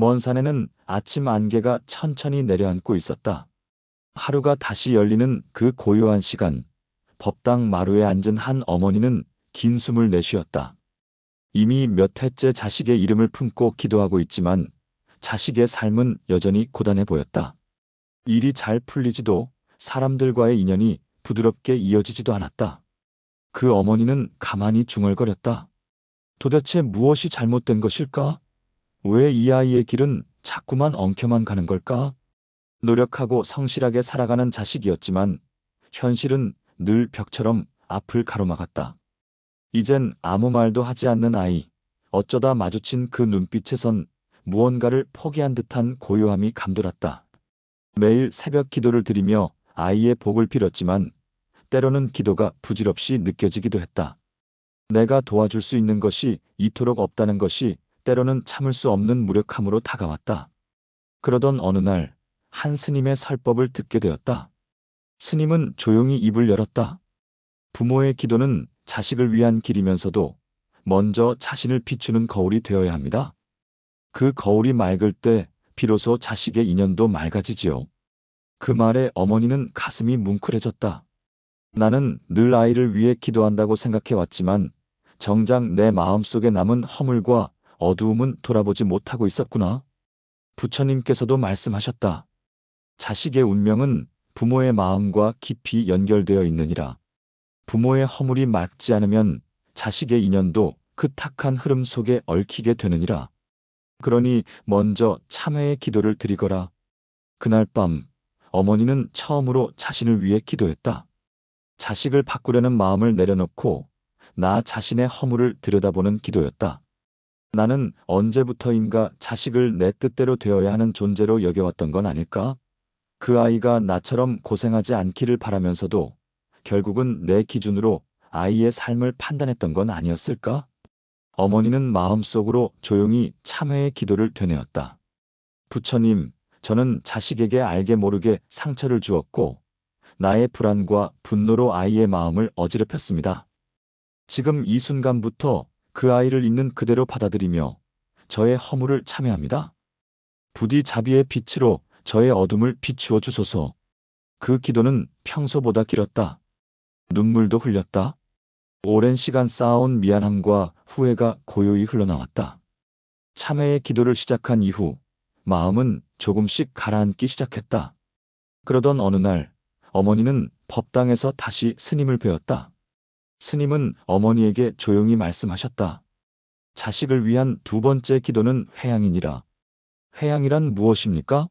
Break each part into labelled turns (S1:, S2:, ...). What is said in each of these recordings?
S1: 먼 산에는 아침 안개가 천천히 내려앉고 있었다. 하루가 다시 열리는 그 고요한 시간, 법당 마루에 앉은 한 어머니는 긴 숨을 내쉬었다. 이미 몇 해째 자식의 이름을 품고 기도하고 있지만 자식의 삶은 여전히 고단해 보였다. 일이 잘 풀리지도 사람들과의 인연이 부드럽게 이어지지도 않았다. 그 어머니는 가만히 중얼거렸다. 도대체 무엇이 잘못된 것일까? 왜 이 아이의 길은 자꾸만 엉켜만 가는 걸까? 노력하고 성실하게 살아가는 자식이었지만 현실은 늘 벽처럼 앞을 가로막았다. 이젠 아무 말도 하지 않는 아이. 어쩌다 마주친 그 눈빛에선 무언가를 포기한 듯한 고요함이 감돌았다. 매일 새벽 기도를 드리며 아이의 복을 빌었지만 때로는 기도가 부질없이 느껴지기도 했다. 내가 도와줄 수 있는 것이 이토록 없다는 것이 때로는 참을 수 없는 무력함으로 다가왔다. 그러던 어느 날 한 스님의 설법을 듣게 되었다. 스님은 조용히 입을 열었다. 부모의 기도는 자식을 위한 길이면서도 먼저 자신을 비추는 거울이 되어야 합니다. 그 거울이 맑을 때 비로소 자식의 인연도 맑아지지요. 그 말에 어머니는 가슴이 뭉클해졌다. 나는 늘 아이를 위해 기도한다고 생각해왔지만 정작 내 마음속에 남은 허물과 어두움은 돌아보지 못하고 있었구나. 부처님께서도 말씀하셨다. 자식의 운명은 부모의 마음과 깊이 연결되어 있느니라. 부모의 허물이 맑지 않으면 자식의 인연도 그 탁한 흐름 속에 얽히게 되느니라. 그러니 먼저 참회의 기도를 드리거라. 그날 밤 어머니는 처음으로 자신을 위해 기도했다. 자식을 바꾸려는 마음을 내려놓고 나 자신의 허물을 들여다보는 기도였다. 나는 언제부터인가 자식을 내 뜻대로 되어야 하는 존재로 여겨왔던 건 아닐까? 그 아이가 나처럼 고생하지 않기를 바라면서도 결국은 내 기준으로 아이의 삶을 판단했던 건 아니었을까? 어머니는 마음속으로 조용히 참회의 기도를 되뇌었다. 부처님, 저는 자식에게 알게 모르게 상처를 주었고 나의 불안과 분노로 아이의 마음을 어지럽혔습니다. 지금 이 순간부터 그 아이를 있는 그대로 받아들이며 저의 허물을 참회합니다. 부디 자비의 빛으로 저의 어둠을 비추어 주소서. 그 기도는 평소보다 길었다. 눈물도 흘렸다. 오랜 시간 쌓아온 미안함과 후회가 고요히 흘러나왔다. 참회의 기도를 시작한 이후 마음은 조금씩 가라앉기 시작했다. 그러던 어느 날 어머니는 법당에서 다시 스님을 배웠다. 스님은 어머니에게 조용히 말씀하셨다. 자식을 위한 두 번째 기도는 회양이니라. 회양이란 무엇입니까?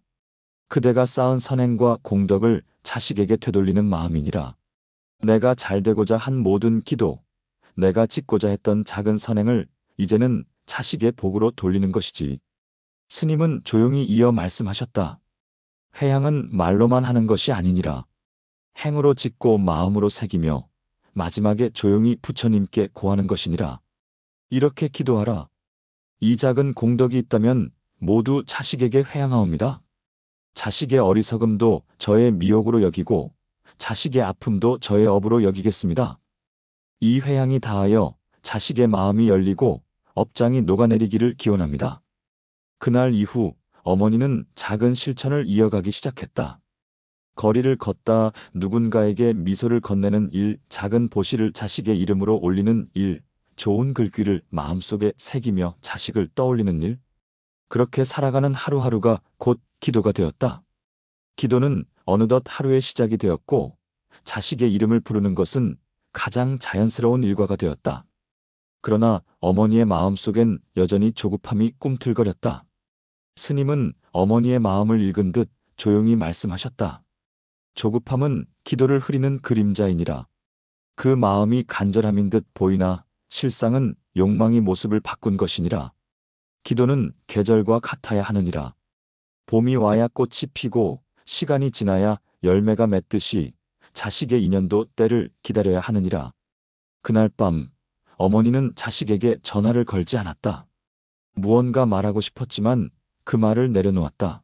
S1: 그대가 쌓은 선행과 공덕을 자식에게 되돌리는 마음이니라. 내가 잘 되고자 한 모든 기도, 내가 짓고자 했던 작은 선행을 이제는 자식의 복으로 돌리는 것이지. 스님은 조용히 이어 말씀하셨다. 회양은 말로만 하는 것이 아니니라. 행으로 짓고 마음으로 새기며 마지막에 조용히 부처님께 고하는 것이니라. 이렇게 기도하라. 이 작은 공덕이 있다면 모두 자식에게 회양하옵니다. 자식의 어리석음도 저의 미혹으로 여기고 자식의 아픔도 저의 업으로 여기겠습니다. 이 회양이 다하여 자식의 마음이 열리고 업장이 녹아내리기를 기원합니다. 그날 이후 어머니는 작은 실천을 이어가기 시작했다. 거리를 걷다 누군가에게 미소를 건네는 일, 작은 보시를 자식의 이름으로 올리는 일, 좋은 글귀를 마음속에 새기며 자식을 떠올리는 일. 그렇게 살아가는 하루하루가 곧 기도가 되었다. 기도는 어느덧 하루의 시작이 되었고 자식의 이름을 부르는 것은 가장 자연스러운 일과가 되었다. 그러나 어머니의 마음속엔 여전히 조급함이 꿈틀거렸다. 스님은 어머니의 마음을 읽은 듯 조용히 말씀하셨다. 조급함은 기도를 흐리는 그림자이니라. 그 마음이 간절함인 듯 보이나 실상은 욕망이 모습을 바꾼 것이니라. 기도는 계절과 같아야 하느니라. 봄이 와야 꽃이 피고 시간이 지나야 열매가 맺듯이 자식의 인연도 때를 기다려야 하느니라. 그날 밤 어머니는 자식에게 전화를 걸지 않았다. 무언가 말하고 싶었지만 그 말을 내려놓았다.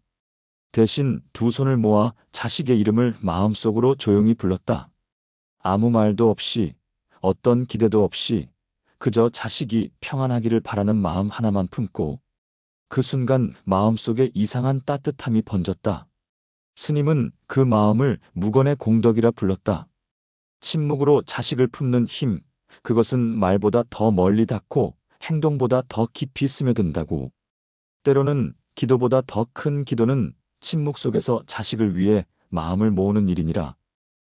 S1: 대신 두 손을 모아 자식의 이름을 마음속으로 조용히 불렀다. 아무 말도 없이 어떤 기대도 없이 그저 자식이 평안하기를 바라는 마음 하나만 품고 그 순간 마음속에 이상한 따뜻함이 번졌다. 스님은 그 마음을 무건의 공덕이라 불렀다. 침묵으로 자식을 품는 힘, 그것은 말보다 더 멀리 닿고 행동보다 더 깊이 스며든다고. 때로는 기도보다 더 큰 기도는 침묵 속에서 자식을 위해 마음을 모으는 일이니라.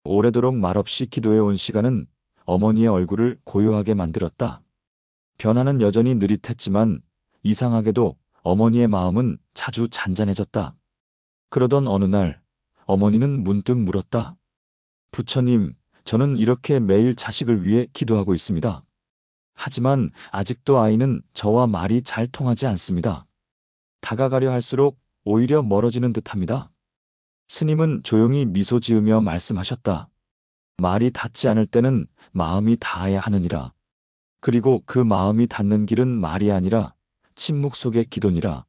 S1: 오래도록 말없이 기도해온 시간은 어머니의 얼굴을 고요하게 만들었다. 변화는 여전히 느릿했지만 이상하게도 어머니의 마음은 자주 잔잔해졌다. 그러던 어느 날 어머니는 문득 물었다. 부처님, 저는 이렇게 매일 자식을 위해 기도하고 있습니다. 하지만 아직도 아이는 저와 말이 잘 통하지 않습니다. 다가가려 할수록 오히려 멀어지는 듯합니다. 스님은 조용히 미소 지으며 말씀하셨다. 말이 닿지 않을 때는 마음이 닿아야 하느니라. 그리고 그 마음이 닿는 길은 말이 아니라 침묵 속의 기도니라.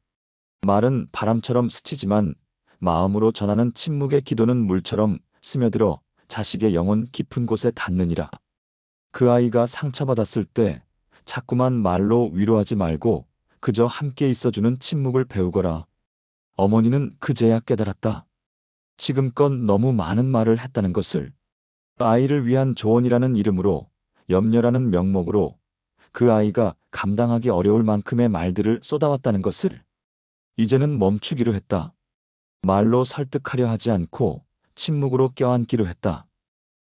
S1: 말은 바람처럼 스치지만 마음으로 전하는 침묵의 기도는 물처럼 스며들어 자식의 영혼 깊은 곳에 닿느니라. 그 아이가 상처받았을 때 자꾸만 말로 위로하지 말고 그저 함께 있어주는 침묵을 배우거라. 어머니는 그제야 깨달았다. 지금껏 너무 많은 말을 했다는 것을 아이를 위한 조언이라는 이름으로 염려라는 명목으로 그 아이가 감당하기 어려울 만큼의 말들을 쏟아왔다는 것을 이제는 멈추기로 했다. 말로 설득하려 하지 않고 침묵으로 껴안기로 했다.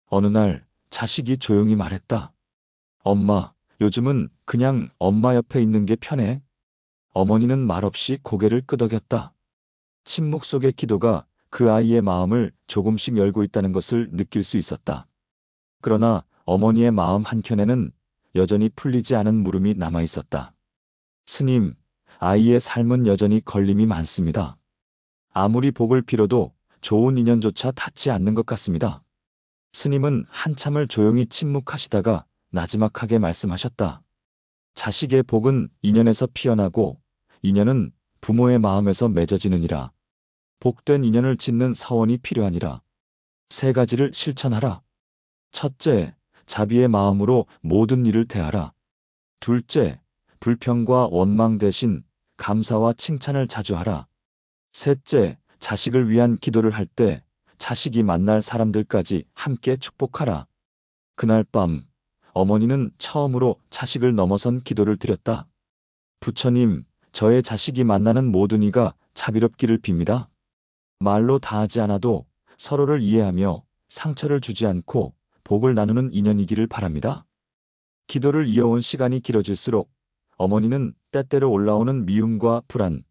S1: 어느 날 자식이 조용히 말했다. 엄마, 요즘은 그냥 엄마 옆에 있는 게 편해. 어머니는 말없이 고개를 끄덕였다. 침묵 속의 기도가 그 아이의 마음을 조금씩 열고 있다는 것을 느낄 수 있었다. 그러나 어머니의 마음 한켠에는 여전히 풀리지 않은 물음이 남아 있었다. 스님, 아이의 삶은 여전히 걸림이 많습니다. 아무리 복을 빌어도 좋은 인연조차 닿지 않는 것 같습니다. 스님은 한참을 조용히 침묵하시다가 나지막하게 말씀하셨다. 자식의 복은 인연에서 피어나고 인연은 부모의 마음에서 맺어지느니라. 복된 인연을 짓는 사원이 필요하니라. 세 가지를 실천하라. 첫째, 자비의 마음으로 모든 일을 대하라. 둘째, 불평과 원망 대신 감사와 칭찬을 자주 하라. 셋째, 자식을 위한 기도를 할 때 자식이 만날 사람들까지 함께 축복하라. 그날 밤, 어머니는 처음으로 자식을 넘어선 기도를 드렸다. 부처님, 저의 자식이 만나는 모든 이가 자비롭기를 빕니다. 말로 다 하지 않아도 서로를 이해하며 상처를 주지 않고 복을 나누는 인연이기를 바랍니다. 기도를 이어온 시간이 길어질수록 어머니는 때때로 올라오는 미움과 불안,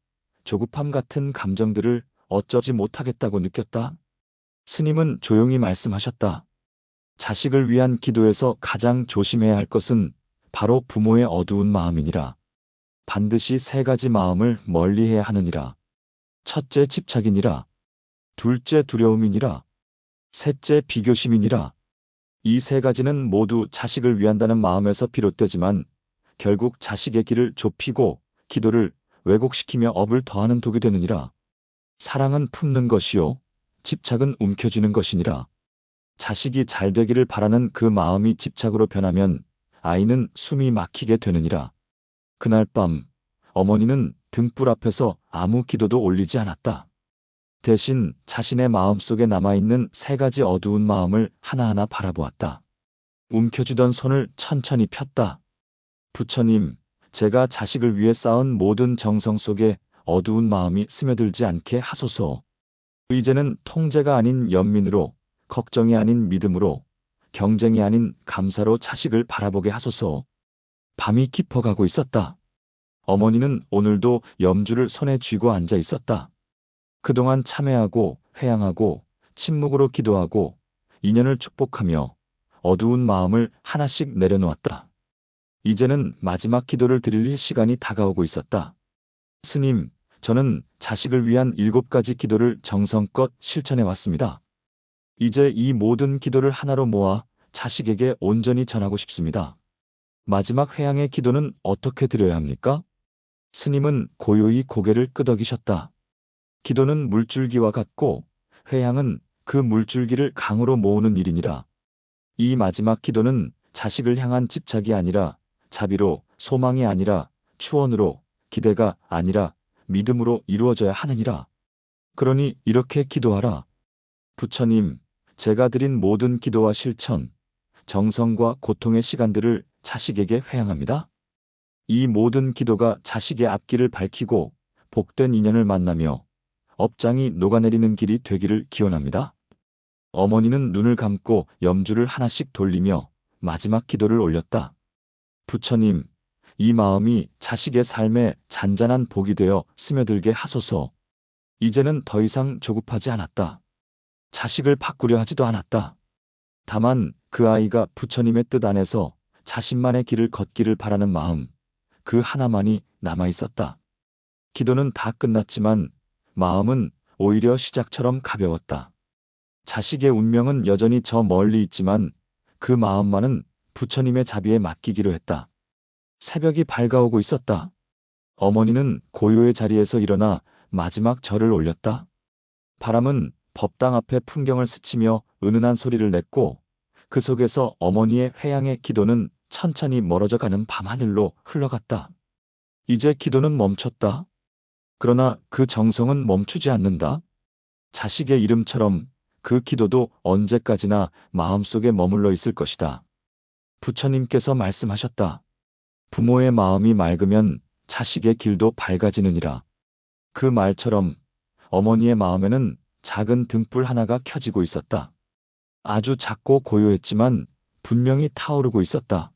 S1: 조급함 같은 감정들을 어쩌지 못하겠다고 느꼈다. 스님은 조용히 말씀하셨다. 자식을 위한 기도에서 가장 조심해야 할 것은 바로 부모의 어두운 마음이니라. 반드시 세 가지 마음을 멀리해야 하느니라. 첫째 집착이니라. 둘째 두려움이니라. 셋째 비교심이니라. 이 세 가지는 모두 자식을 위한다는 마음에서 비롯되지만 결국 자식의 길을 좁히고 기도를 왜곡시키며 업을 더하는 독이 되느니라. 사랑은 품는 것이요. 집착은 움켜쥐는 것이니라. 자식이 잘 되기를 바라는 그 마음이 집착으로 변하면 아이는 숨이 막히게 되느니라. 그날 밤 어머니는 등불 앞에서 아무 기도도 올리지 않았다. 대신 자신의 마음속에 남아있는 세 가지 어두운 마음을 하나하나 바라보았다. 움켜쥐던 손을 천천히 폈다. 부처님, 제가 자식을 위해 쌓은 모든 정성 속에 어두운 마음이 스며들지 않게 하소서. 이제는 통제가 아닌 연민으로, 걱정이 아닌 믿음으로, 경쟁이 아닌 감사로 자식을 바라보게 하소서. 밤이 깊어가고 있었다. 어머니는 오늘도 염주를 손에 쥐고 앉아 있었다. 그동안 참회하고 회양하고 침묵으로 기도하고 인연을 축복하며 어두운 마음을 하나씩 내려놓았다. 이제는 마지막 기도를 드릴 시간이 다가오고 있었다. 스님, 저는 자식을 위한 일곱 가지 기도를 정성껏 실천해 왔습니다. 이제 이 모든 기도를 하나로 모아 자식에게 온전히 전하고 싶습니다. 마지막 회양의 기도는 어떻게 드려야 합니까? 스님은 고요히 고개를 끄덕이셨다. 기도는 물줄기와 같고 회양은 그 물줄기를 강으로 모으는 일이니라. 이 마지막 기도는 자식을 향한 집착이 아니라 자비로 소망이 아니라 추원으로 기대가 아니라 믿음으로 이루어져야 하느니라. 그러니 이렇게 기도하라. 부처님, 제가 드린 모든 기도와 실천, 정성과 고통의 시간들을 자식에게 회양합니다. 이 모든 기도가 자식의 앞길을 밝히고 복된 인연을 만나며 업장이 녹아내리는 길이 되기를 기원합니다. 어머니는 눈을 감고 염주를 하나씩 돌리며 마지막 기도를 올렸다. 부처님, 이 마음이 자식의 삶에 잔잔한 복이 되어 스며들게 하소서. 이제는 더 이상 조급하지 않았다. 자식을 바꾸려 하지도 않았다. 다만 그 아이가 부처님의 뜻 안에서 자신만의 길을 걷기를 바라는 마음, 그 하나만이 남아 있었다. 기도는 다 끝났지만 마음은 오히려 시작처럼 가벼웠다. 자식의 운명은 여전히 저 멀리 있지만 그 마음만은 부처님의 자비에 맡기기로 했다. 새벽이 밝아오고 있었다. 어머니는 고요의 자리에서 일어나 마지막 절을 올렸다. 바람은 법당 앞에 풍경을 스치며 은은한 소리를 냈고 그 속에서 어머니의 회양의 기도는 천천히 멀어져 가는 밤하늘로 흘러갔다. 이제 기도는 멈췄다. 그러나 그 정성은 멈추지 않는다. 자식의 이름처럼 그 기도도 언제까지나 마음속에 머물러 있을 것이다. 부처님께서 말씀하셨다. 부모의 마음이 맑으면 자식의 길도 밝아지느니라. 그 말처럼 어머니의 마음에는 작은 등불 하나가 켜지고 있었다. 아주 작고 고요했지만 분명히 타오르고 있었다.